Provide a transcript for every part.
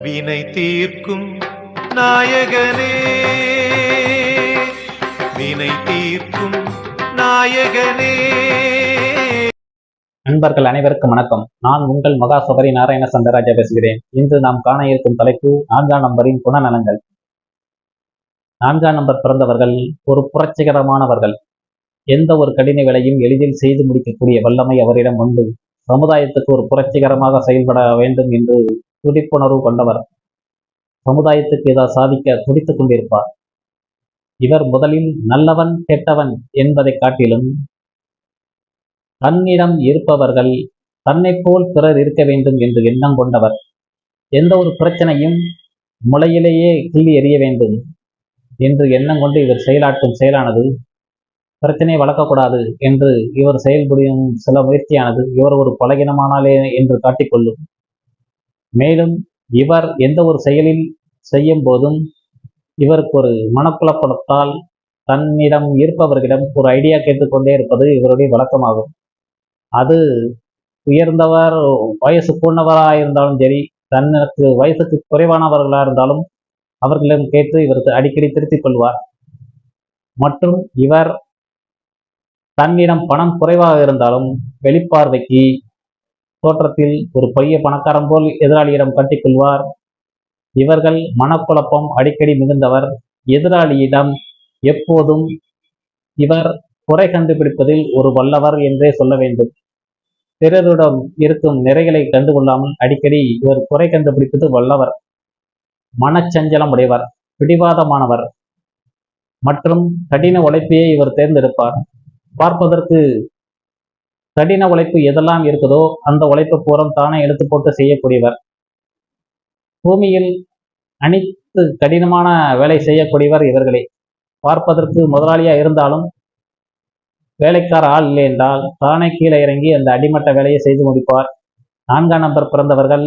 வினை தீர்க்கும் நாயகனே. வினை தீர்க்கும் நாயகனே. நண்பர்கள் அனைவருக்கும் வணக்கம். நான் உங்கள் மகா சபரி நாராயண சந்தராஜா பேசுகிறேன். இன்று நாம் காண இருக்கும் தலைப்பு நான்காம் நம்பரின் குணநலங்கள் நான்காம் நம்பர் பிறந்தவர்கள் ஒரு புரட்சிகரமானவர்கள். எந்த ஒரு கடின வேலையும் எளிதில் செய்து முடிக்கக்கூடிய வல்லமை அவரிடம் உண்டு. சமுதாயத்துக்கு ஒரு புரட்சிகரமாக செயல்பட வேண்டும் என்று துடிப்புணர்வு கொண்டவர். சமுதாயத்துக்கு ஏதாவது சாதிக்க துடித்துக் கொண்டிருப்பார். இவர் முதலில் நல்லவன் கெட்டவன் என்பதை காட்டிலும் தன்னிடம் இருப்பவர்கள் தன்னை போல் பிறர் இருக்க வேண்டும் என்று எண்ணம் கொண்டவர். எந்த ஒரு பிரச்சனையும் முளையிலேயே கிள்ளி எறிய வேண்டும் என்று எண்ணம் கொண்டு இவர் செயலாற்றும் செயலானது பிரச்சனையை வளர்க்கக்கூடாது என்று இவர் செயல்புரியும் சில முயற்சியானது இவர் ஒரு பலகீனமானாலே என்று காட்டிக்கொள்ளும். மேலும் இவர் எந்த ஒரு செயலில் செய்யும் போதும் இவருக்கு ஒரு மனக்குழப்பத்தால் தன்னிடம் இருப்பவர்களிடம் ஒரு ஐடியா கேட்டுக்கொண்டே இருப்பது இவருடைய வழக்கமாகும். அது உயர்ந்தவர் வயசு கூர்ந்தவராக இருந்தாலும் சரி தன்னுக்கு வயசுக்கு குறைவானவர்களாக இருந்தாலும் அவர்களிடம் கேட்டு இவருக்கு அடிக்கடி திருத்திக் கொள்வார். மற்றும் இவர் தன்னிடம் பணம் குறைவாக இருந்தாலும் வெளிப்பார்வைக்கு தோற்றத்தில் ஒரு பொய்ய பணக்காரன் போல் எதிராளியிடம் கட்டிக்கொள்வார் இவர்கள் மனக்குழப்பம் அடிக்கடி மிகுந்தவர். எதிராளியிடம் எப்போதும் இவர் குறை கண்டுபிடிப்பதில் ஒரு வல்லவர் என்றே சொல்ல வேண்டும். பிறரிடம் இருக்கும் நிறைகளை கண்டுகொள்ளாமல் அடிக்கடி இவர் குறை கண்டுபிடிப்பது வல்லவர். மனச்சஞ்சலம் உடையவர் பிடிவாதமானவர் மற்றும் கடின உழைப்பையே இவர் தேர்ந்தெடுப்பார். பார்ப்பதற்கு கடின உழைப்பு எதெல்லாம் இருக்குதோ அந்த உழைப்பு பூரம் தானே எடுத்து போட்டு செய்யக்கூடியவர். பூமியில் அனைத்து கடினமான வேலை செய்யக்கூடியவர் இவர்களே. பார்ப்பதற்கு முதலாளியா இருந்தாலும் வேலைக்கார ஆள் இல்லை என்றால் தானே கீழே இறங்கி அந்த அடிமட்ட வேலையை செய்து முடிப்பார். நான்காம் நம்பர் பிறந்தவர்கள்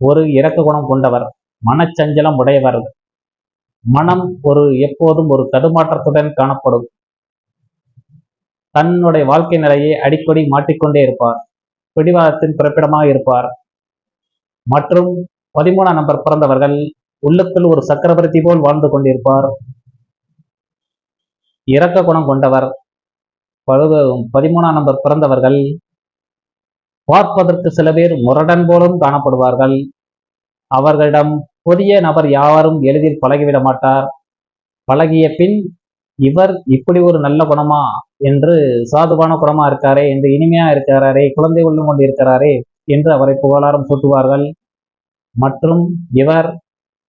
ஒரு இறக்க குணம் கொண்டவர் மனச்சஞ்சலம் உடையவர். மனம் ஒரு எப்போதும் ஒரு தடுமாற்றத்துடன் காணப்படும். தன்னுடைய வாழ்க்கை நிலையை அடிக்கடி மாட்டிக்கொண்டே இருப்பார். பிடிவாதத்தின் பிறப்பிடமாக இருப்பார். மற்றும் பதிமூணாம் நம்பர் பிறந்தவர்கள் உள்ளத்தில் ஒரு சக்கரவர்த்தி போல் வாழ்ந்து கொண்டிருப்பார். இரக்க குணம் கொண்டவர். பதிமூணாம் நம்பர் பிறந்தவர்கள் பார்ப்பதற்கு சில பேர் முரடன் போலும் காணப்படுவார்கள். அவர்களிடம் புதிய நபர் யாரும் எளிதில் பழகிவிட மாட்டார். பழகிய பின் இவர் இப்படி ஒரு நல்ல குணமா என்று சாதுவான குணமா இருக்காரே என்று இனிமையா இருக்கிறாரே குழந்தை உள்ளம் கொண்டு இருக்கிறாரே என்று அவரை புகழாரம் சூட்டுவார்கள். மற்றும் இவர்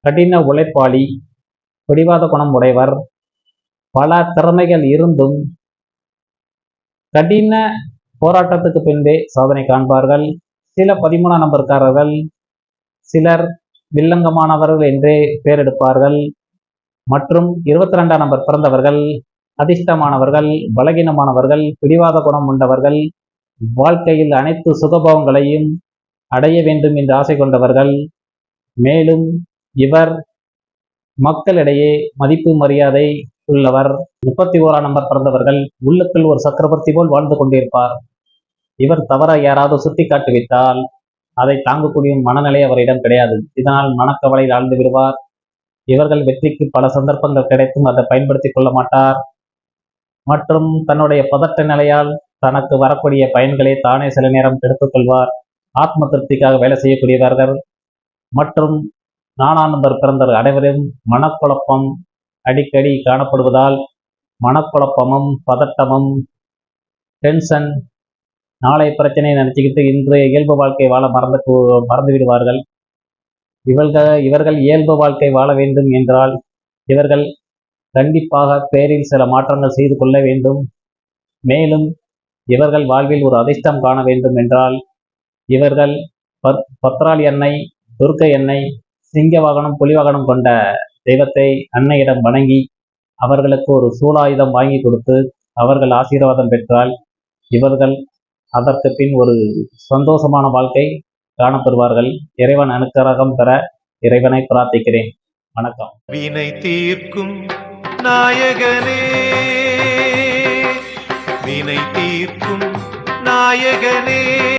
கடின உழைப்பாளி பிடிவாத குணம் உடையவர். பல திறமைகள் இருந்தும் கடின போராட்டத்துக்கு பின்பே சாதனை காண்பார்கள். சில பதிமூணாம் நம்பர்காரர்கள் சிலர் வில்லங்கமானவர்கள் என்றே பெயரெடுப்பார்கள் மற்றும் இருபத்தி ரெண்டாம் நம்பர் பிறந்தவர்கள் அதிர்ஷ்டமானவர்கள் பலகீனமானவர்கள் பிடிவாத குணம் கொண்டவர்கள் வாழ்க்கையில் அனைத்து சுகபோகங்களையும் அடைய வேண்டும் என்று ஆசை கொண்டவர்கள். மேலும் இவர் மக்களிடையே மதிப்பு மரியாதை உள்ளவர். முப்பத்தி ஓராம் நம்பர் பிறந்தவர்கள் உள்ளத்தில் ஒரு சக்கரவர்த்தி போல் வாழ்ந்து கொண்டிருப்பார். இவர் தவற யாராவது சுட்டி காட்டிவிட்டால் அதை தாங்கக்கூடிய மனநிலை அவரிடம் கிடையாது. இதனால் மனக்கவலை ஆழ்ந்து விடுவார். இவர்கள் வெற்றிக்கு பல சந்தர்ப்பங்கள் கிடைத்தும் அதை பயன்படுத்தி கொள்ள மாட்டார். மற்றும் தன்னுடைய பதட்ட நிலையால் தனக்கு வரக்கூடிய பயன்களை தானே சில நேரம் எடுத்துக்கொள்வார் ஆத்ம திருப்திக்காக வேலை செய்யக்கூடியவர்கள் மற்றும் நாலாம் நம்பர் பிறந்த அனைவரும் மனக்குழப்பம் அடிக்கடி காணப்படுவதால் மனக்குழப்பமும் பதட்டமும் டென்ஷன் நாளை பிரச்சனையை நினச்சிக்கிட்டு இன்றைய இயல்பு வாழ்க்கை வாழ மறந்து மறந்து விடுவார்கள். இவர்கள் இவர்கள் இயல்பு வாழ்க்கை வாழ வேண்டும் என்றால் இவர்கள் கண்டிப்பாக பேரில் சில மாற்றங்கள் செய்து கொள்ள வேண்டும். மேலும் இவர்கள் வாழ்வில் ஒரு அதிர்ஷ்டம் காண வேண்டும் என்றால் இவர்கள் பத் எண்ணெய் துர்க்கை எண்ணெய் சிங்க வாகனம் புலி வாகனம் கொண்ட தெய்வத்தை அன்னையிடம் வணங்கி அவர்களுக்கு ஒரு சூலாயுதம் வாங்கி கொடுத்து அவர்கள் ஆசீர்வாதம் பெற்றால் இவர்கள் அதற்கு பின் ஒரு சந்தோஷமான வாழ்க்கை காணப்பெறுவார்கள் இறைவன் அனுக்கிரகம் பெற இறைவனை பிரார்த்திக்கிறேன். வணக்கம். வினை தீர்க்கும் நாயகனே வினை தீர்க்கும் நாயகனே.